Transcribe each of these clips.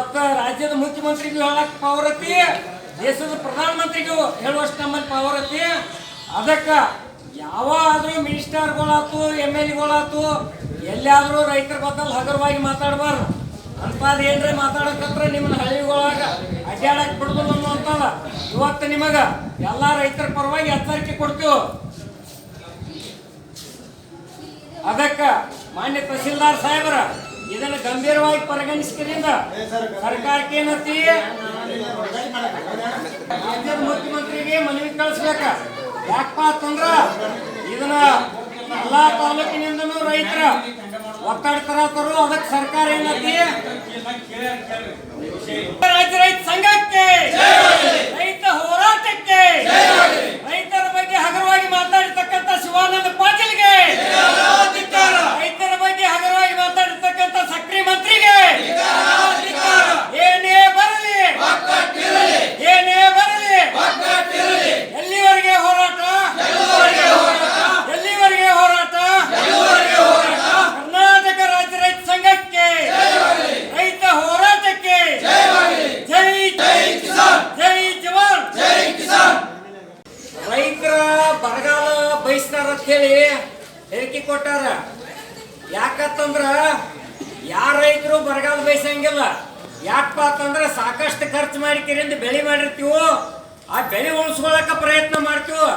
ಇವತ್ತ ರಾಜ್ಯದ ಮುಖ್ಯಮಂತ್ರಿಗೂ ಹೇಳಕ್ ಪವರ್ ಐತಿ ದೇಶದ ಪ್ರಧಾನಮಂತ್ರಿಗೂ ಹೇಳುವಷ್ಟು ನಮ್ಮಲ್ಲಿ ಪವರ್ ಐತಿ ಅದಕ್ಕ ಯಾವಾದ್ರೂ ಮಿನಿಸ್ಟರ್ಗಳಾತು ಎಂ ಎಲ್ ಎಗಳಾತು, ಎಲ್ಲಿಯಾದರೂ ರೈತರ ಬದಲು ಹಗರವಾಗಿ ಮಾತಾಡಬಾರ್ದು. ಅಂಥದ್ದು ಏನ್ರಿ ಮಾತಾಡಕತ್ರ ನಿಮ್ಮನ್ನ ಹಳ್ಳಿಗಳಾಗ ಅಡ್ಡಾಡಕ್ ಬಿಡ್ಬೋದು ಅನ್ನುವಂಥದ್ದು. ಇವತ್ತು ನಿಮಗ ಎಲ್ಲಾ ರೈತರ ಪರವಾಗಿ ಎಚ್ಚರಿಕೆ ಕೊಡ್ತೀವಿ. ಅದಕ್ಕ ಮಾನ್ಯ ತಹಸೀಲ್ದಾರ್ ಸಾಹೇಬರ ಇದನ್ನ ಗಂಭೀರವಾಗಿ ಪರಿಗಣಿಸಿದ್ರಿಂದ ಸರ್ಕಾರಕ್ಕೆ ಏನತಿ ರಾಜ್ಯದ ಮುಖ್ಯಮಂತ್ರಿಗೆ ಮನವಿ ಕಳಿಸ್ಬೇಕ. ಯಾಕಪ್ಪ ಅಂತಂದ್ರ ಇದನ್ನ ಎಲ್ಲಾ ತಾಲೂಕಿನಿಂದನೂ ರೈತರ ಒತ್ತಡ ತರತರು ಅದಕ್ಕೆ ಸರ್ಕಾರ ಏನತಿ ರಾಜ್ಯ ರೈತ ಸಂಘಕ್ಕೆ ರೈತ ಹೋರಾಟಕ್ಕೆ ರೈತರ ಬಗ್ಗೆ ಹಗರವಾಗಿ ಮಾತಾಡಿರ್ತಕ್ಕಂಥ ಶಿವಾನಂದ ಪಾಟೀಲ್ಗೆ ರೈತರ ಬಗ್ಗೆ ಹಗರವಾಗಿ ಮಾತಾಡಿರ್ತಕ್ಕಂಥ ಸಕ್ರಿ ಮಂತ್ರಿಗೆ ಏನೇ ಬರಲಿ ಏನೇ ಬರಲಿ ಎಲ್ಲಿವರೆಗೆ ಹೋರಾಟ ಎಲ್ಲಿವರೆಗೆ ಹೋರಾಟ ಕರ್ನಾಟಕ ರಾಜ್ಯ ರೈತ ಸಂಘಕ್ಕೆ ರೈತ ಹೋರಾಟಕ್ಕೆ ಜೈ ಜೈ ಕಿಸಾನ್ ಜೈ ಜವಾನ್ ಜೈ ಕಿಸಾನ್ ರೈತರ ಬರಗಾಲ ಬಯಸ್ತಾರ ಅಂತ ಹೇಳಿ ಹೇಳಿಕೆ ಕೊಟ್ಟಾರ. ಯಾಕಂತಂದ್ರ ಯಾರ ರೈತರು ಬರಗಾಲ ಬಯಸಂಗಿಲ್ಲ? ಯಾಕಪ್ಪ ಅಂತಂದ್ರ ಸಾಕಷ್ಟು ಖರ್ಚು ಮಾಡಿ ಕಿರಿಂದ ಬೆಳೆ ಮಾಡಿರ್ತೀವೋ, ಆ ಬೆಳೆ ಉಳಿಸ್ಕೊಳಕ ಪ್ರಯತ್ನ ಮಾಡ್ತೀವೋ.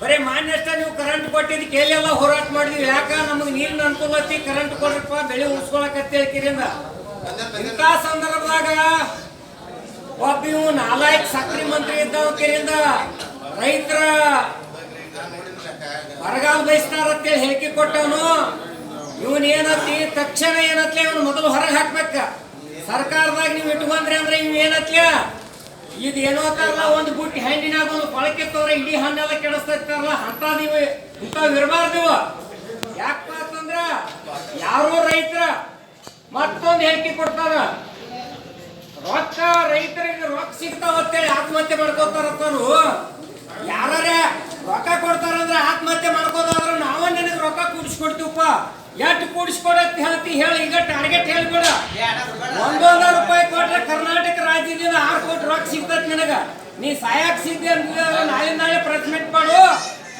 ಬರೀ ಮಾನ್ಯ ಅಷ್ಟೇ, ನೀವು ಕರೆಂಟ್ ಕೊಟ್ಟಿದ್ದಕ್ಕೆ ಎಲ್ಲೆಲ್ಲ ಹೋರಾಟ ಮಾಡಿದ್ವಿ. ಯಾಕ? ನಮಗೆ ನೀರಿನ ಅನುಕೂಲ ಐತಿ ಕರೆಂಟ್ ಕೊಡ್ರಪ್ಪ, ಬೆಳೆ ಉಳಿಸ್ಕೊಳಕತ್ತೇಳಿ ಕಿರಿಂದ ಇಂಥ ಸಂದರ್ಭದಾಗ ಒಬ್ಬ ಇವು ನಾಲ್ಕು ಸಕ್ರಿ ಮಂತ್ರಿ ಇದ್ದವ ಕಿರಿಂದ ರೈತರ ಬರಗಾಲ ಬಯಸ್ತಾರ ಅಂತೇಳಿ ಹೇಳಿಕೆ ಕೊಟ್ಟವನು. ಇವನ್ ಏನತ್ತಿ? ತಕ್ಷಣ ಏನತ್ಲೆ? ಇವನು ಮೊದಲು ಹೊರಗೆ ಹಾಕ್ಬೇಕ. ಸರ್ಕಾರದಾಗ ನೀವು ಇಟ್ಕೊಂಡ್ರಿ ಅಂದ್ರೆ ಇವ್ ಏನತ್ಲ? ಇದು ಏನೋ ತರಲ್ಲ ಒಂದು ಬುಟ್ಟಿ ಹ್ಯಾಂಡಿನಾಗ ಒಂದು ಕೊಳಕೆ ತೋರೆ ಇಡೀ ಹಣ್ಣೆಲ್ಲ ಕೆಡಿಸ್ತಾರಲ್ಲ ಅಂತ ನೀವು ಇಂಥವ್ ಇರಬಾರ್ದು. ಯಾಕಪ್ಪ ಅಂತಂದ್ರ ಯಾರೋ ರೈತರ ಮತ್ತೊಂದು ಹೇಳಿಕೆ ಕೊಡ್ತಾರ ರೊಕ್ಕ ರೈತರಿಗೆ ರೊಕ್ಕ ಸಿಗ್ತಾವ ಅಂತೇಳಿ ಆತ್ಮಹತ್ಯೆ ಮಾಡ್ಕೋತಾರ ಯಾರೇ ರೊಕ್ಕ ಕೊಡ್ತಾರಂದ್ರೆ ಆತ್ಮಹತ್ಯೆ ಮಾಡ್ಕೋದಾದ್ರೆ ನಾವ ನಿನಗೆ ರೊಕ್ಕ ಕೂಡಿಸ್ಕೊಡ್ತೀವಪ್ಪ. ಎಷ್ಟು ಕೂಡಿಸ್ಕೊಡತ್ ಹೇಳ್ತಿ ಹೇಳಿ, ಈಗ ಟಾರ್ಗೆಟ್ ಹೇಳ್ಬೇಡ. ಒಂದೊಂದ ರೂಪಾಯಿ ಕೊಟ್ರೆ ಕರ್ನಾಟಕ ರಾಜ್ಯದಿಂದ ಆರು ಕೋಟಿ ರೊಕ್ಕ ಸಿಗ್ತತ್ ನಿನಗ. ನೀ ಸಾಯಕ್ ಸಿದ್ದೆ ಅಂದ್ರೆ ನಾಳೆ ನಾಳೆ ಪ್ರೆಸ್ ಮಾಡು.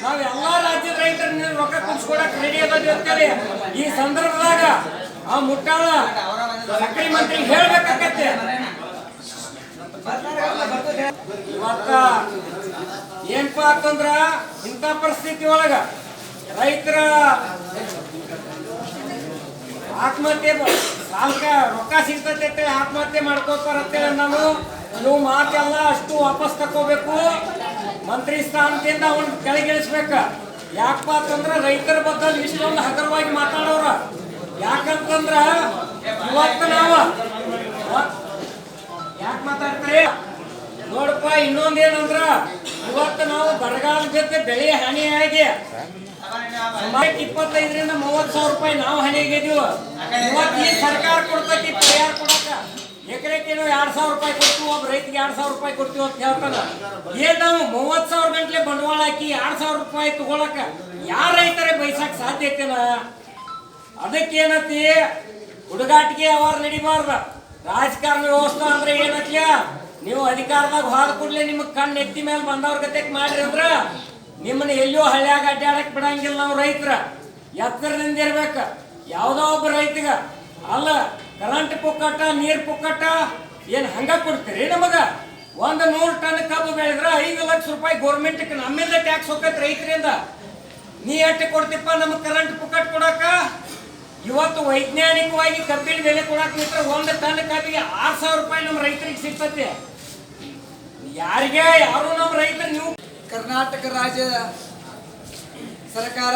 ನಾವ್ ಎಲ್ಲಾ ರಾಜ್ಯದ ರೈತರ ನೀನು ರೊಕ್ಕ ಕೂಡಿಸ್ಕೊಡಕ್ ರೆಡಿ ಅದಾವಿ ಅಂತೇಳಿ ಈ ಸಂದರ್ಭದಾಗ ಆ ಮುಟ್ಟಾಳ ಸಕ್ರಿ ಮಂತ್ರಿ ಹೇಳ್ಬೇಕಾಗತ್ತೆ. ಇವತ್ತ ಏನಪ್ಪ ಅಂತಂದ್ರ ಇಂಥ ಪರಿಸ್ಥಿತಿ ಒಳಗ ರೈತರ ಆತ್ಮಹತ್ಯೆ ಸಾಲ್ಕ ರೊಕ್ಕ ಸಿಗ್ತೈತೆ ಆತ್ಮಹತ್ಯೆ ಮಾಡ್ಕೋತಾರ ಅಂತೇಳಿ ನಾನು ನೀವು ಮಾತೆಲ್ಲ ಅಷ್ಟು ವಾಪಸ್ ತಕೋಬೇಕು ಮಂತ್ರಿ ಸ್ಥಾನದಿಂದ ಅವನ್ ಕೆಳಗಿಳಿಸ್ಬೇಕ. ಯಾಕಪ್ಪ ಅಂತಂದ್ರ ರೈತರ ಬದಲು ಇಷ್ಟೊಂದು ಹಗರವಾಗಿ ಮಾತಾಡೋರ. ಯಾಕಂತಂದ್ರ ಇವತ್ತು ನಾವು ಯಾಕೆ ಮಾತಾಡ್ತಾರೆ? ನೋಡಪ್ಪ ಇನ್ನೊಂದೇನಂದ್ರ ಇವತ್ತು ನಾವು ಬರಗಾಲ ಜೊತೆ ಬೆಳೆ ಹಾನಿಯಾಗಿ ಸುಮಾರು ಇಪ್ಪತ್ತೈದರಿಂದ ಮೂವತ್ತು ಸಾವಿರ ರೂಪಾಯಿ ನಾವು ಹಾನಿಯಾಗಿದೀವಿ ಇವತ್ತು ಈ ಸರ್ಕಾರ ಕೊಡ್ತೈತಿ, ಪರಿಹಾರ ಕೊಡಕ. ಎಕರೆಗೆ ನಾವು ಎರಡು ಸಾವಿರ ರೂಪಾಯಿ ಕೊಡ್ತೀವಿ, ಒಬ್ಬ ರೈತಿಗೆ ಎರಡು ಸಾವಿರ ರೂಪಾಯಿ ಕೊಡ್ತೀವಿ ಅಂತ ಹೇಳ್ತಾನ. ಏನು ನಾವು ಮೂವತ್ತು ಸಾವಿರ ಗಂಟ್ಲೆ ಬಂಡವಾಳ ಹಾಕಿ ಎರಡು ಸಾವಿರ ರೂಪಾಯಿ ತಗೊಳಕ ಯಾರ ರೈತರೇ ಬಯಸಕ್ಕೆ ಸಾಧ್ಯ ಐತಿಲ್ಲ ಅದಕ್ಕೇನತಿ ಹುಡುಗಾಟಿಗೆ ಅವಾರ ನಡಿಬಾರ್ದ. ರಾಜಕಾರಣ ವ್ಯವಸ್ಥೆ ಅಂದ್ರೆ ಏನತ್ಲ ನೀವು ಅಧಿಕಾರದಾಗ ಹೋದ ಕೂಡಲೇ ನಿಮ್ಗೆ ಕಣ್ಣು ಎತ್ತಿ ಮೇಲೆ ಬಂದವ್ರ ಗತೆಗೆ ಮಾಡ್ರಿ ಅಂದ್ರ ನಿಮ್ಮನ್ನ ಎಲ್ಲೋ ಹಳ್ಳ್ಯಾಗ ಅಡ್ಡಾಡಕ್ ಬಿಡಂಗಿಲ್ಲ ನಾವು ರೈತರ. ಎತ್ತರದಿಂದ ಇರ್ಬೇಕ. ಯಾವ್ದೋ ಒಬ್ಬ ರೈತಗ, ಅಲ್ಲ ಕರೆಂಟ್ ಪುಕ್ಕಟ, ನೀರ್ ಪುಕ್ಕಟ, ಏನ್ ಹಂಗ ಕೊಡ್ತೀರಿ ನಮಗ? ಒಂದ್ ನೂರು ಟನ್ ಕಬ್ಬು ಬೆಳೆದ್ರ ಐದು ಲಕ್ಷ ರೂಪಾಯಿ ಗೋರ್ಮೆಂಟ್ ನಮ್ಮಿಂದ ಟ್ಯಾಕ್ಸ್ ಹೋಗತ್ ರೈತರಿಂದ. ನೀ ಎಷ್ಟು ಕೊಡ್ತಿಪ್ಪ ನಮ್ಗೆ ಕರೆಂಟ್ ಪುಕ್ಕಟ್ ಕೊಡಕ? ಇವತ್ತು ವೈಜ್ಞಾನಿಕವಾಗಿ ಕಬ್ಬಿನ ಬೆಲೆ ಕೊಡಕ್ ಒಂದು ಟನ್ ಕಬ್ಬಿಗೆ ಆರ್ ಸಾವಿರ ರೂಪಾಯಿ ನಮ್ಮ ರೈತರಿಗೆ ಸಿಗ್ತತೆ. ಯಾರಿಗೆ? ಯಾರು? ನಮ್ಮ ರೈತರು ನೀವು. ಕರ್ನಾಟಕ ರಾಜ್ಯ ಸರ್ಕಾರ,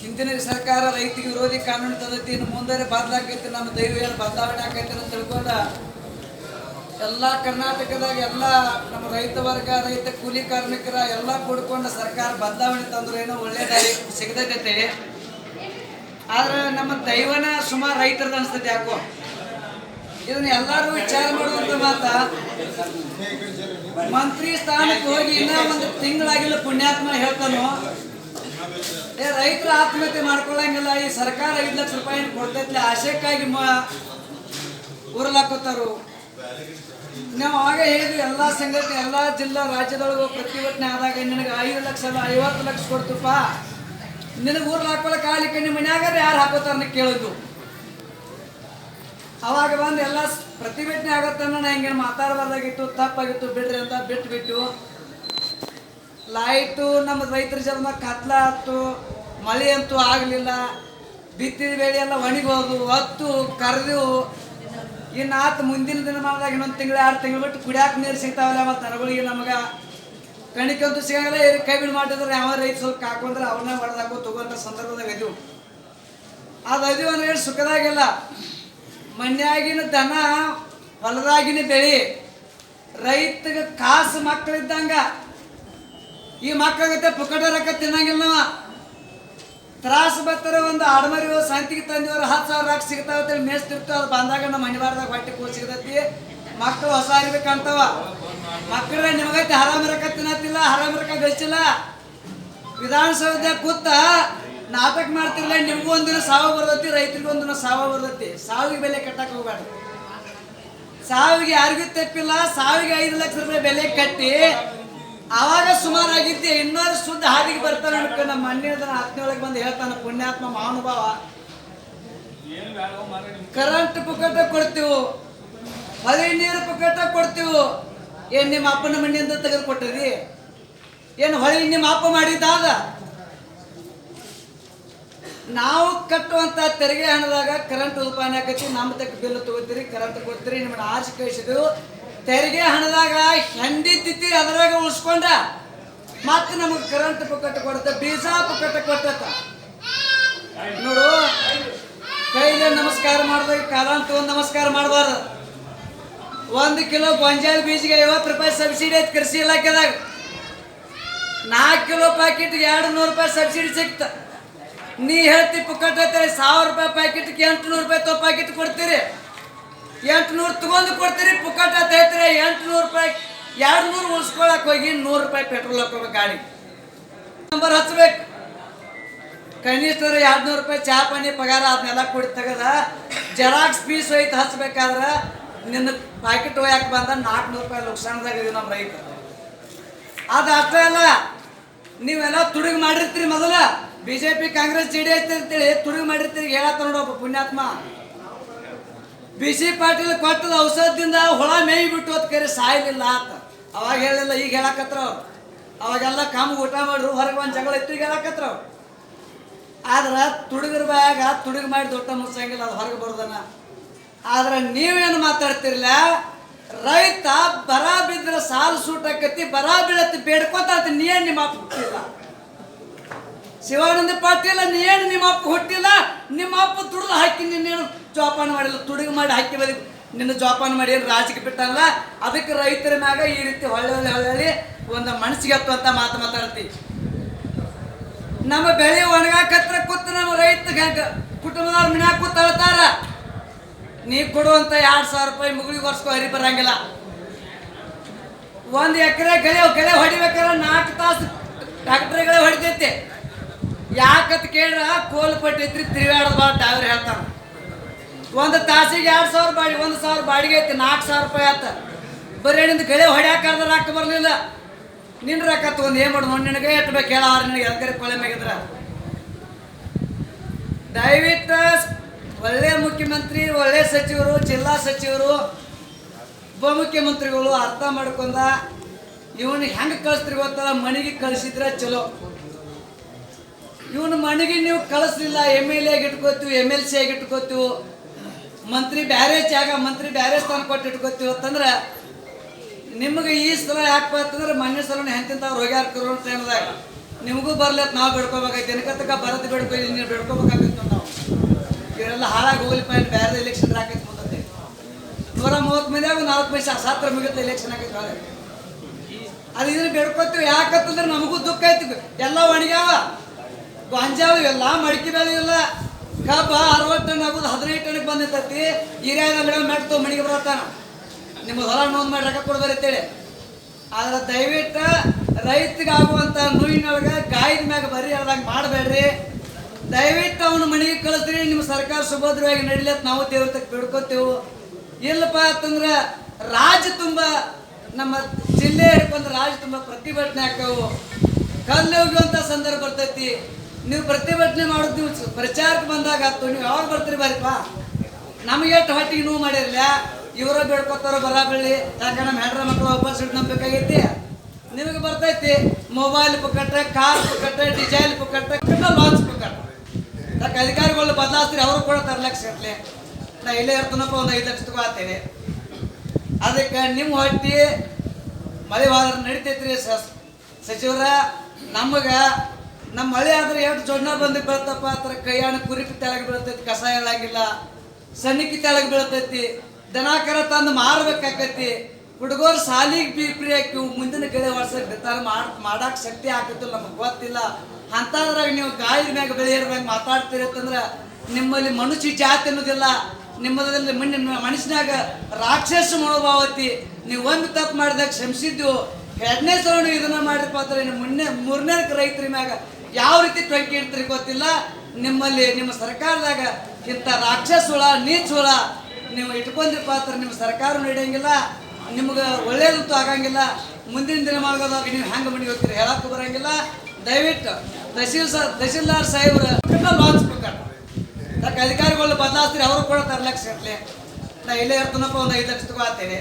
ಹಿಂದಿನ ಸರ್ಕಾರ ರೈತಿಗೆ ವಿರೋಧಿ ಕಾನೂನು ತಂದೈತಿ ಇನ್ನು ಮುಂದೆ ಬದಲಾಗೈತಿ, ನಮ್ಮ ದೈವ ಏನು ಬದಲಾವಣೆ ಆಕೈತಿ ಅಂತ ತಿಳ್ಕೊಂಡ ಎಲ್ಲ ಕರ್ನಾಟಕದಾಗ ಎಲ್ಲ ನಮ್ಮ ರೈತ ವರ್ಗ, ರೈತ ಕೂಲಿ ಕಾರ್ಮಿಕರ ಎಲ್ಲ ಕೂಡ್ಕೊಂಡ ಸರ್ಕಾರ ಬದಲಾವಣೆ ತಂದ್ರೆ ಏನೋ ಒಳ್ಳೆ ದಾರಿ ಸಿಗದೈತಿ ಆದ್ರೆ ನಮ್ಮ ದೈವನ ಸುಮಾರು ರೈತರದ ಅನಿಸ್ತೈತೆ ಯಾಕೋ? ಇದನ್ನ ಎಲ್ಲರೂ ವಿಚಾರ ಮಾಡುವಂತ ಮಾತ. ಮಂತ್ರಿ ಸ್ಥಾನಕ್ಕೆ ಹೋಗಿ ಇನ್ನ ಒಂದು ತಿಂಗಳಾಗಿಲ್ಲ ಪುಣ್ಯಾತ್ಮ ಹೇಳ್ತಾನು. ರೈತರು ಆತ್ಮಹತ್ಯೆ ಮಾಡ್ಕೊಳ್ಳಂಗಿಲ್ಲ, ಈ ಸರ್ಕಾರ ಐದು ಲಕ್ಷ ರೂಪಾಯಿ ಕೊಡ್ತೈತಿ ಆಶಯಕ್ಕಾಗಿ ಉರ್ಲಾಕೋತಾರು. ನಾವು ಆಗ ಹೇಳಿದ್ವಿ, ಎಲ್ಲ ಸಂಘಟನೆ, ಎಲ್ಲ ಜಿಲ್ಲಾ ರಾಜ್ಯದೊಳಗೆ ಪ್ರತಿಭಟನೆ ಆದಾಗ ನಿನಗೆ ಐದು ಲಕ್ಷ ಅಲ್ಲ, ಐವತ್ತು ಲಕ್ಷ ಕೊಡ್ತಪ್ಪ. ನಿನಗೆ ಊರ್ಲ ಆಗ್ಲಿಕ್ಕೆ ನಿಮ್ಮ ಮನ್ಯಾಗ ಯಾರು ಹಾಕೋತಾರ ಕೇಳಿದ್ವು. ಅವಾಗ ಬಂದು ಎಲ್ಲ ಪ್ರತಿಭಟನೆ ಆಗತ್ತನ್ನ ನಾ ಹಿಂಗೆ ಮಾತಾಡಬಾರ್ದಾಗಿತ್ತು, ತಪ್ಪಾಗಿತ್ತು ಬಿಡ್ರಿ ಅಂತ ಬಿಟ್ಟು ಬಿಟ್ಟು ಲೈಟು ನಮ್ಮ ರೈತರ ಜನ್ಮ ಕತ್ಲ ಆಯ್ತು ಮಳೆ ಅಂತೂ ಆಗಲಿಲ್ಲ, ಬಿತ್ತಿದ ಬೆಳೆ ಎಲ್ಲ ಒಣಗೋದು, ಹತ್ತು, ಕರೆದು, ಇನ್ನು ಆತು ಮುಂದಿನ ದಿನಮಾನದಾಗ ಇನ್ನೊಂದು ತಿಂಗಳು, ಆರು ತಿಂಗಳು ಬಿಟ್ಟು ಕುಡಿಯಾಕ ನೀರು ಸಿಗ್ತಾವಲ್ಲ ಮತ್ತು ತರಗಳಿಗೆ ನಮಗೆ. ಕಣಿಕಂತೂ ಸಿಗಂಗಿಲ್ಲ, ಏರಿ ಕೈ ಬಿಡು ಮಾಡಿದ್ರೆ ಯಾವ ರೈತ ಸ್ವಲ್ಪ ಹಾಕೊಂಡ್ರೆ ಅವ್ರನ್ನ ಹೊಡೆದಾಕೋ ತಗೋಂಥ ಸಂದರ್ಭದಾಗ ಇದು ಅದು ಅದು ಅಂದ್ರೆ ಸುಖದಾಗಿಲ್ಲ. ಮನ್ಯಾಗಿನ ದನ, ಹೊಲದಾಗಿನ ಬೆಳಿ, ರೈತಗೆ ಕಾಸು ಮಕ್ಕಳಿದ್ದಂಗ ಈ ಮಕ್ಕಳಗತ್ತೆ ಪುಕಟ ರೊಕ್ಕ ತಿನ್ನಂಗಿಲ್ಲ ತ್ರಾಸು ಬರ್ತಾರೆ ಒಂದು ಆಡ್ಮರಿ ಸಂತಿಗೆ ತಂದಿವ್ರು ಹತ್ತು ಸಾವಿರ ರೊಕ್ಕ ಸಿಗ್ತಾವ ಅಂತೇಳಿ ಅದು ಬಂದಾಗ ನಮ್ಮ ಮನೆ ಬಾರ್ದಾಗ ಹೊಟ್ಟೆ ಕೂ ಸಿಗತೈತಿ. ಮಕ್ಕಳು ಹೊಸ ಇರ್ಬೇಕಂತವ ಮಕ್ಕಳ ನಿಮಗೈತಿ ಹರಾಮ ರೊಕ್ಕ ತಿನ್ನತ್ತಿಲ್ಲ, ಹರಾಮ ರೊಕ್ಕ ಗಳಿಸಿಲ್ಲ ವಿಧಾನಸೌಧ ಕೂತ ನಾಟಕ ಮಾಡ್ತಿರ್ಲ ನಿಮ್ಗೂ ಒಂದಿನ ಸಾವು ಬರ್ತೈತಿ, ರೈತರಿಗೂ ಒಂದಿನ ಸಾವು ಬರ್ತೈತಿ. ಸಾವಿಗೆ ಬೆಲೆ ಕಟ್ಟಕ್ಕೆ ಹೋಗ್ಬಾರ್ದು ಸಾವಿಗೆ ಯಾರಿಗೂ ತಪ್ಪಿಲ್ಲ, ಸಾವಿಗೆ ಐದು ಲಕ್ಷ ರೂಪಾಯಿ ಬೆಲೆ ಕಟ್ಟಿ ಅವಾಗ ಸುಮಾರಾಗಿದ್ದೆ ಇನ್ನೊಂದು ಶುದ್ಧ ಹಾದಿಗೆ ಬರ್ತಾನೆ ಅನ್ಕೊ, ನಮ್ಮ ಮಣ್ಣಿನ ಹತ್ತನೇಳಗೆ ಬಂದು ಹೇಳ್ತಾನೆ, ಪುಣ್ಯಾತ್ಮ ಮಹಾನುಭಾವ. ಕರೆಂಟ್ ಪುಕ್ಕಟ ಕೊಡ್ತೀವು. ಹೊಳೆ ನೀರು ಪುಕ್ಕಟ ಕೊಡ್ತೀವು. ಏನ್ ನಿಮ್ಮ ಅಪ್ಪನ ಮಣ್ಣಿಂದ ತೆಗೆದು ಕೊಟ್ಟಿರಿ ಏನು ಹೊಳೆ ನಿಮ್ಮ ಅಪ್ಪ ಮಾಡಿದ್ದಾದ? ನಾವು ಕಟ್ಟುವಂತ ತೆರಿಗೆ ಹಣದಾಗ ಕರೆಂಟ್ ಉತ್ಪಾದನೆ ಆಕತಿ, ನಮ್ಮ ತಕ್ಕ ಬಿಲ್ ತಗೋತೀರಿ ಕರೆಂಟ್ ಕೊಡ್ತೀರಿ ನಿಮ್ಮ ಆರ್ಸಿ ಕಳಿಸಿದ್ರು ತೆರಿಗೆ ಹಣದಾಗ ಹೆಂಡಿ ತಿತ್ತಿ ಅದರಾಗ ಉಳಿಸ್ಕೊಂಡ ಮತ್ತೆ ನಮಗೆ ಕರೆಂಟ್ ಪುಕ್ಕಟ್ಟು ಕೊಡುತ್ತೆ ಬೀಜ ಪುಕ್ಕಟ್ಟು ಕೊಟ್ಟತ್ತ ನೋಡು ಕೈಗೆ ನಮಸ್ಕಾರ ಮಾಡಿದಾಗ ಕಾಲ ಅಂತ ಒಂದು ನಮಸ್ಕಾರ ಮಾಡಬಾರ್ದು. ಒಂದು ಕಿಲೋ ಗೊಂಜಾಲ್ ಬೀಜಿಗೆ ಐವತ್ತು ರೂಪಾಯಿ ಸಬ್ಸಿಡಿ ಐತೆ ಕೃಷಿ ಇಲಾಖೆದಾಗ. ನಾಲ್ಕು ಕಿಲೋ ಪ್ಯಾಕೆಟ್ಗೆ ಎರಡು ನೂರು ರೂಪಾಯಿ ಸಬ್ಸಿಡಿ ಸಿಕ್ತ ನೀ ಹೇಳ್ತಿ ಪುಕ್ಕಟ್ ಐತೇಳಿ ಸಾವಿರ ರೂಪಾಯಿ ಪ್ಯಾಕೆಟ್ಗೆ ಎಂಟುನೂರು ರೂಪಾಯಿ ತೋ ಪ್ಯಾಕೆಟ್ ಕೊಡ್ತೀರಿ. ಎಂಟುನೂರು ತಗೊಂಡು ಕೊಡ್ತೀರಿ ಪುಕ್ಕಟ್ ಅಂತ ಹೇಳ್ತೀರಿ, ಎಂಟುನೂರು ರೂಪಾಯಿ ಎರಡು ನೂರು ಉಳಿಸ್ಕೊಳಕ್ ಹೋಗಿ ನೂರು ರೂಪಾಯಿ ಪೆಟ್ರೋಲ್ ಹಾಕೋಬೇಕು ಗಾಡಿ. ನಂಬರ್ ಹಚ್ಬೇಕು. ಕನಿಷ್ಠ ಎರಡು ನೂರು ರೂಪಾಯಿ ಚಾ ಪಾನಿ ಪಗಾರ ಅದನ್ನೆಲ್ಲ ಕೊಡಿ ತೆಗದ. ಜೆರಾಕ್ಸ್ ಪೀಸ್ ಹೋಯ್ತು ಹಚ್ಬೇಕಾದ್ರೆ ನಿನ್ನ ಪ್ಯಾಕೆಟ್ ಒಯ್ಯಾಕೆ ಬಂದ ನಾಲ್ಕುನೂರು ರೂಪಾಯಿ ನುಕ್ಸಾನ್ದಾಗ ಇದೀವಿ ನಮ್ಮ ರೈತ ಅದು ಅಷ್ಟೇ ಅಲ್ಲ, ನೀವೆಲ್ಲ ತುಡುಗು ಮಾಡಿರ್ತೀರಿ ಮೊದಲ. B J P Congress, J D S ಅಂತೇಳಿ ತುಡುಗ ಮಾಡಿರ್ತೀರಿ ಹೇಳತ್ತ ನೋಡೋ ಒಬ್ಬ ಪುಣ್ಯಾತ್ಮ. ಬಿ ಸಿ ಪಾಟೀಲ್ ಕೊಟ್ಟದ ಔಷಧದಿಂದ ಹುಳ ಮೇಯಿ ಬಿಟ್ಟು ಅದ್ ಕರೆ ಸಾಯಲಿಲ್ಲ ಅಂತ ಅವಾಗ ಹೇಳಿಲ್ಲ ಈಗ ಹೇಳಕತ್ರ ಅವಾಗೆಲ್ಲ ಕಾಮ ಊಟ ಮಾಡ್ರು, ಹೊರಗೆ ಒಂದು ಜಗಳ ಇತ್ತು, ಈಗ ಹೇಳಕತ್ರ ಆದ್ರೆ ತುಡುಗರ ಬಾಯಾಗ ತುಡುಗು ಮಾಡಿ ದೊಡ್ಡ ಮುಚ್ಚಂಗಿಲ್ಲ, ಅದು ಹೊರಗೆ ಬರೋದನ್ನ ಆದ್ರೆ ನೀವೇನು ಮಾತಾಡ್ತಿರ್ಲ? ರೈತ ಬರ ಬಿದ್ರೆ ಸಾಲು ಸೂಟಾಕತಿ ಬರ ಬೀಳತ್ತಿ ಬೇಡ್ಕೊತ ನೀ ನಿಮ್ಮ ಅಪ್ಪ ಹುಟ್ಟಿಲ್ಲ ಶಿವಾನಂದ ಪಾಟೀಲ, ನೀ ಏನು ನಿಮ್ಮ ಅಪ್ಪ ಹುಟ್ಟಿಲ್ಲ? ನಿಮ್ಮ ಅಪ್ಪ ತುಡಿದು ಹಾಕಿ ನಿನ್ನೇನು ಜೋಪಾನ ಮಾಡಿಲ್ಲ? ತುಡುಗು ಮಾಡಿ ಹಾಕಿ ಬದಿ ನಿನ್ನ ಜೋಪಾನ ಮಾಡಿ ಏನು ರಾಜಕೀಯ ಬಿಟ್ಟಲ್ಲ? ಅದಕ್ಕೆ ರೈತರ ಮ್ಯಾಗ ಈ ರೀತಿ ಹೊಳ್ಳೆ ಹೊಳ್ಳೆ ಒಂದು ಮನಸ್ಸಿಗೆ ಹತ್ತುವಂತ ಮಾತು ಮಾತಾಡ್ತಿ. ನಮ್ಮ ಬೆಳೆ ಒಣಗಾಕತ್ರ ಕೂತು ನಮ್ಮ ರೈತ ಕುಟುಂಬದವ್ರು ಮನ್ಯಾಗ ಕೂತ್ ಅಳ್ತಾರ. ನೀ ಕೊಡುವಂತ ಎರಡ್ ಸಾವಿರ ರೂಪಾಯಿ ಮುಗುಳಿಗೆ ವರ್ಷಕ್ಕೂ ಹರಿ ಬರಂಗಿಲ್ಲ. ಒಂದು ಎಕರೆ ಗೆಳೆ ಗೆಳೆ ಹೊಡಿಬೇಕಾದ್ರೆ ನಾಲ್ಕು ತಾಸು ಟ್ರಾಕ್ಟರ್ಗಳೇ ಹೊಡಿತೈತಿ. ಯಾಕತ್ ಕೇಳ್ರ ಕೋಲ್ ಪಟ್ಟೈತ್ರಿ ತಿರುಗಾಡೋದು ಭಾಳ ಡ್ರೈವರ್ ಹೇಳ್ತಾರ ಒಂದು ತಾಸಿಗೆ ಎರಡು ಸಾವಿರ ಬಾಡಿ, ಒಂದು ಸಾವಿರ ಬಾಡಿಗೆ ಐತಿ, ನಾಲ್ಕು ಸಾವಿರ ರೂಪಾಯಿ ಆತ. ಬರೀ ನಿಂದು ಗೆಳೆ ಹೊಡ್ಯಾಕಾರ್ದ ರೊಕ್ಕ ಬರಲಿಲ್ಲ. ನಿನ್ನ ರೊಕ್ಕ ತೊಗೊಂಡು ಏನು ಮಾಡೋದು ನಿನಗೆ ಎಟ್ಬೇಕು ಹೇಳ ಅವ್ರು ನಿನಗೆ ಎಲ್ಲ ಕೊಳೆ ಮೇಗಿದ್ರ ದಯವಿಟ್ಟು ಒಳ್ಳೆ ಮುಖ್ಯಮಂತ್ರಿ, ಒಳ್ಳೆ ಸಚಿವರು, ಜಿಲ್ಲಾ ಸಚಿವರು, ಉಪಮುಖ್ಯಮಂತ್ರಿಗಳು ಅರ್ಥ ಮಾಡ್ಕೊಂಡ, ಇವನು ಹೆಂಗೆ ಕಳಿಸ್ತೀರಿ ಗೊತ್ತಲ್ಲ ಮನೆಗೆ ಕಳಿಸಿದ್ರೆ ಚಲೋ. ಇವನು ಮಣಿಗೆ ನೀವು ಕಳಿಸ್ಲಿಲ್ಲ ಎಂ ಎಲ್ ಎಗೆ ಇಟ್ಕೋತೀವಿ ಎಂ ಎಲ್ ಸಿ ಆಗಿ ಇಟ್ಕೋತೀವಿ. ಮಂತ್ರಿ ಬ್ಯಾರೆ ಜಾಗ, ಮಂತ್ರಿ ಬ್ಯಾರೆ ಸ್ಥಾನ ಕೊಟ್ಟು ಇಟ್ಕೋತೀವಿ ಅಂತಂದ್ರೆ ನಿಮಗೆ ಈ ಸಲ ಯಾಕಪ್ಪ ಅಂತಂದ್ರೆ ಮೊನ್ನೆ ಸಲ ಹೆಂತಿಂತವ್ರು ಹೋಗ್ಯಾರ ಕೊರೋನಾ ಟೈಮ್ದಾಗ ನಿಮಗೂ ಬರ್ಲತ್ತ ನಾವು ಬೆಡ್ಕೋಬೇಕಾಯ್ತು ಏನಕತ್ತಕ ಬರದ್ ಬೆಡ್ಕೊ ನೀವು ಬೆಡ್ಕೋಬೇಕಾಗಿತ್ತು ನಾವು. ಇವರೆಲ್ಲ ಹಾಳಾಗಿ ಹೋಗ್ಲಿಪ್ಪ ಏನು ಬೇರೆ ಎಲೆಕ್ಷನ್ ಹಾಕೈತೆ ಮುಂದೆ ನೂರ ಮೂವತ್ತು ಮಂದಿಯಾಗ ನಾಲ್ಕು ಪೈಸೆ ಸಾತ್ರ ಮುಗಿಯುತ್ತೆ ಎಲೆಕ್ಷನ್ ಹಾಕೈತೆ ಅದು ಇದನ್ನ ಬೇಡ್ಕೊತೀವಿ. ಯಾಕಂತಂದ್ರೆ ನಮಗೂ ದುಃಖ ಐತಿ. ಎಲ್ಲ ಒಣಗ್ಯಾವ. ಗೊಂಜಾವ ಇಲ್ಲ ಮಡಿಕೆ ಬೆಳೆ ಇಲ್ಲ. ಕಬ್ಬ ಅರವತ್ತು ಟನ್ ಆಗೋದು ಹದಿನೈದು ಟನ್ಗೆ ಬಂದಿರ್ತೈತಿ. ಹಿರಿಯಾದ ಬೆಳೆ ಮೆಟ್ತು ಮಣಿಗೆ ಬರತ್ತಾನ. ನಿಮ್ಮ ಹೊಲ ನೋಂದ್ ಮಾಡಿ ರೊಕ್ಕ ಕೊಡ್ಬಾರ ಅಂತೇಳಿ. ಆದ್ರೆ ದಯವಿಟ್ಟು ರೈತಗೆ ಆಗುವಂತ ನೋವಿನೊಳಗೆ ಗಾಯದ ಮ್ಯಾಗ ಬರೀ ಹೇಳ್ದಂಗೆ ಮಾಡಬೇಡ್ರಿ. ದಯವಿಟ್ಟು ಅವನ ಮನೆಗೆ ಕಳಿಸ್ರಿ, ನಿಮ್ಮ ಸರ್ಕಾರ ಸುಭದ್ರವಾಗಿ ನಡಿಲತ್, ನಾವು ದೇವ್ರ ತಕ್ಕ ಬಿಡ್ಕೋತೇವು. ಇಲ್ಲಪ್ಪ ಅಂತಂದ್ರ ರಾಜ ತುಂಬ, ನಮ್ಮ ಜಿಲ್ಲೆ ಹಿಡ್ಕೊಂಡು ರಾಜ ತುಂಬ ಪ್ರತಿಭಟನೆ ಹಾಕವು ಕಲ್ಲು ಹೋಗುವಂಥ ಸಂದರ್ಭ ಬರ್ತೈತಿ. ನೀವು ಪ್ರತಿಭಟನೆ ಮಾಡೋದು ನೀವು ಪ್ರಚಾರಕ್ಕೆ ಬಂದಾಗ ಆಯ್ತು ನೀವು ಯಾವಾಗ ಬರ್ತೀರಿ ಬಾರಿಪ್ಪ ನಮಗೆ ಎಷ್ಟು ಹೊಟ್ಟಿಗೆ ನೋವು ಮಾಡಿರಲ್ಲ ಇವರ ಬೇಡ್ಕೊತಾರೋ ಬರಬಳ್ಳಿ. ಬೀಳಿ ಯಾಕೆ ನಮ್ಮ ಹೆಡ್ರ ಮಕ್ಕಳು ವಾಪಸ್ ಇಟ್ಟು ನಂಬೇಕಾಗೈತಿ ನಿಮಗೆ ಬರ್ತೈತಿ. ಮೊಬೈಲ್ ಪುಕ್ಕಟ್ಟೆ ಕಾರ್ ಪುಕ್ಕಟ್ಟೆ ಡಿಸೈಲ್ ಪುಕ್ಕಟ್ಟೆ ಲಾಂಚ್ ಪುಕ್ಕಟ್ಟೆ ಯಾಕೆ ಅಧಿಕಾರಿಗಳು ಬದಲಾಸ್ತೀರಿ ಅವರು ಕೂಡ ತರ್ಲಕ್ಷ ಇರಲಿ. ನಾ ಇಲ್ಲೇ ಇರ್ತಾನಪ್ಪ, ಒಂದು ಐದು ಲಕ್ಷ ತಗೋತೇನೆ ಅದಕ್ಕೆ ನಿಮ್ಮ ಹೊಟ್ಟಿ ಮಳೆ ಆದ್ರೆ ನಡಿತೈತ್ರಿ ಸಚಿವರ. ನಮಗ ನಮ್ಮ ಮಳೆ ಆದ್ರೆ ಎಷ್ಟು ಜೊಣ್ಣ ಬಂದು ಬೀಳ್ತಪ್ಪ. ಆತರ ಕೈಯಾಣ ಕುರಿಪಿ ತೆಳಗೆ ಬೀಳತೈತಿ, ಕಸ ಹೇಳಂಗಿಲ್ಲ ಸಣ್ಣಕ್ಕಿ ತೆಳಗ ಬೀಳತೈತಿ. ದನಾಕರ ತಂದು ಮಾರ್ಬೇಕಾಕತಿ. ಹುಡುಗರು ಸಾಲಿಗೆ ಬಿ ಫ್ರೀ ಹಾಕಿ ಮುಂದಿನ ಗೆಳೆ ವರ್ಷಕ್ಕೆ ಬಿತ್ತಾರ ಮಾಡ್, ಮಾಡಾಕ್ ಶಕ್ತಿ ಆಕತ್ತಿಲ್ಲ ನಮಗೆ ಗೊತ್ತಿಲ್ಲ. ಅಂತಾದ್ರಾಗ ನೀವು ಗಾಯದ ಮ್ಯಾಗ ಬೆಳೆಯಿರ್ಬೇಕು ಮಾತಾಡ್ತೀರಿ ಅಂತಂದ್ರೆ ನಿಮ್ಮಲ್ಲಿ ಮನುಷ್ಯ ಜಾತಿ ಅನ್ನೋದಿಲ್ಲ. ನಿಮ್ಮದಲ್ಲಿ ಮಣ್ಣಿನ ಮನುಷ್ಯನಾಗ ರಾಕ್ಷಸ ಮನೋಭಾವತಿ. ನೀವು ಒಂದು ತಪ್ಪು ಮಾಡಿದಾಗ ಕ್ಷಮಿಸಿದ್ದು ಎರಡನೇ ಸರಣಿ ಇದನ್ನ ಅಂದ್ರೆ ಇನ್ನು ಮುನ್ನೆ ಮೂರನೇ ರೈತರ ಮ್ಯಾಗ ಯಾವ ರೀತಿ ಟೊಂಕಿ ಇಡ್ತೀರಿ ಗೊತ್ತಿಲ್ಲ. ನಿಮ್ಮಲ್ಲಿ ನಿಮ್ಮ ಸರ್ಕಾರದಾಗ ಇಂಥ ರಾಕ್ಷಸ ಹುಳ, ನೀಚ ಹುಳ ನೀವು ಇಟ್ಕೊಂಡ್ರಿ ಪಾತ್ರ, ನಿಮ್ಮ ಸರ್ಕಾರ ನಡೆಯಂಗಿಲ್ಲ ನಿಮ್ಗೆ ಒಳ್ಳೇದಂತೂ ಆಗಂಗಿಲ್ಲ. ಮುಂದಿನ ದಿನಮಾನದಾಗ ನೀವು ಹೆಂಗೆ ಮನೆಗೆ ಹೋಗ್ತೀರಿ ಹೇಳಕ್ಕೂ ಬರಂಗಿಲ್ಲ. ದಯವಿಟ್ಟು ತಹಸೀಲ್ ಸರ್ ತಹಸೀಲ್ದಾರ್ ಸಾಹೇಬ್ರ ಲಾಂಚ್ ಬೇಕಾದ್ರೆ ಯಾಕೆ ಅಧಿಕಾರಿಗಳು ಬದಲಾಸ್ತೀರಿ ಅವರು ಕೂಡ ತರ್ಲಕ್ಷ ಇರ್ಲಿ ನಾ ಇಲ್ಲೇ ಇರ್ತಾನಪ್ಪ, ಒಂದು ಐದು ಲಕ್ಷ ತಗೋತೇನೆ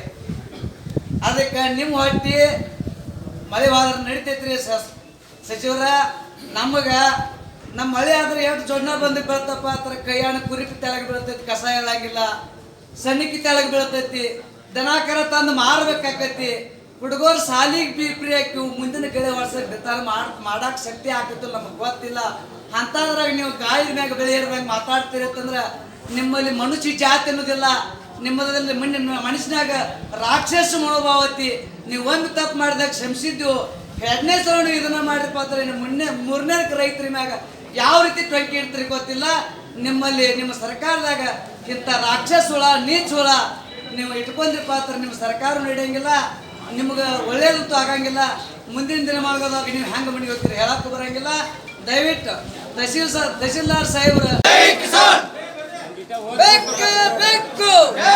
ಅದಕ್ಕೆ ನಿಮ್ಮ ಹೊಟ್ಟಿ ಮಳೆ ಹೋದ್ರೆ ನಡಿತೈತ್ರಿ ಸಚಿವರ. ನಮಗ ನಮ್ಮ ಮಳೆ ಆದ್ರೆ ಎಷ್ಟು ಜೊಣ್ಣ ಬಂದು ಬೀಳ್ತಪ್ಪ ಆತರ ಕೈಯಾಣ ಕುರಿಪಿ ತೆಳಗೆ ಬೀಳ್ತೈತಿ, ಕಸ ಹೇಳಂಗಿಲ್ಲ ಸಣ್ಣಿಕಿ ತೆಳಗೆ ಬೀಳ್ತೈತಿ ದನಾಕರ ತಂದು ಮಾರ್ಬೇಕಾಕತಿ. ಹುಡುಗರು ಸಾಲಿಗೆ ಬಿ ಹಾಕಿ ಮುಂದಿನ ಗೆಳೆ ವರ್ಷಕ್ಕೆ ಬಿತ್ತಾರ ಮಾಡ್, ಮಾಡಾಕ್ ಶಕ್ತಿ ಆಗತ್ತಲ್ಲ ನಮಗೆ ಗೊತ್ತಿಲ್ಲ. ಅಂತದ್ರಾಗ ನೀವು ಗಾಯದ ಮ್ಯಾಗ ಬೆಳೆಯಿರ್ಬೇಕು ಮಾತಾಡ್ತೀರಿ ಅಂತಂದ್ರೆ ನಿಮ್ಮಲ್ಲಿ ಮನುಷ್ಯ ಜಾತಿ ಅನ್ನೋದಿಲ್ಲ. ನಿಮ್ಮದಲ್ಲಿ ಮಣ್ಣಿನ ಮನುಷ್ಯನಾಗ ರಾಕ್ಷಸ ಮನೋಭಾವತಿ ನೀವು ಒಂದು ತಪ್ಪು ಮಾಡಿದಾಗ ಕ್ಷಮಿಸಿದ್ದು ಎರಡನೇ ಸೌಂಡ್ ಇದನ್ನ ಮಾಡಿರಪ್ಪ ಅಂದ್ರೆ ಮುನ್ನೆ ಮೂರನೇ ರೈತರ ಮ್ಯಾಗ ಯಾವ ರೀತಿ ಟೊಂಕಿ ಇಡ್ತೀರಿ ಗೊತ್ತಿಲ್ಲ. ನಿಮ್ಮಲ್ಲಿ ನಿಮ್ಮ ಸರ್ಕಾರದಾಗ ಇಂಥ ರಾಕ್ಷಸ ಹುಳ ನೀಚ ಹುಳ ನೀವು ಇಟ್ಕೊಂಡ್ರಿ ಅಂದ್ರೆ ನಿಮ್ಮ ಸರ್ಕಾರ ನಡೆಯಂಗಿಲ್ಲ. ನಿಮ್ಗೆ ಒಳ್ಳೇದಂತೂ ಆಗಂಗಿಲ್ಲ. ಮುಂದಿನ ದಿನಮಾನದಾಗ ನೀವು ಹೆಂಗೆ ಮನೆಗೆ ಹೋಗ್ತೀರಿ ಹೇಳಕ್ಕೂ ಬರಂಗಿಲ್ಲ. ದಯವಿಟ್ಟು ತಹಸೀಲ್ ಸರ್ ತಹಸೀಲ್ದಾರ್ ಸಾಹೇಬ್ರ. ಬೇಕು ಬೇಕು ಏ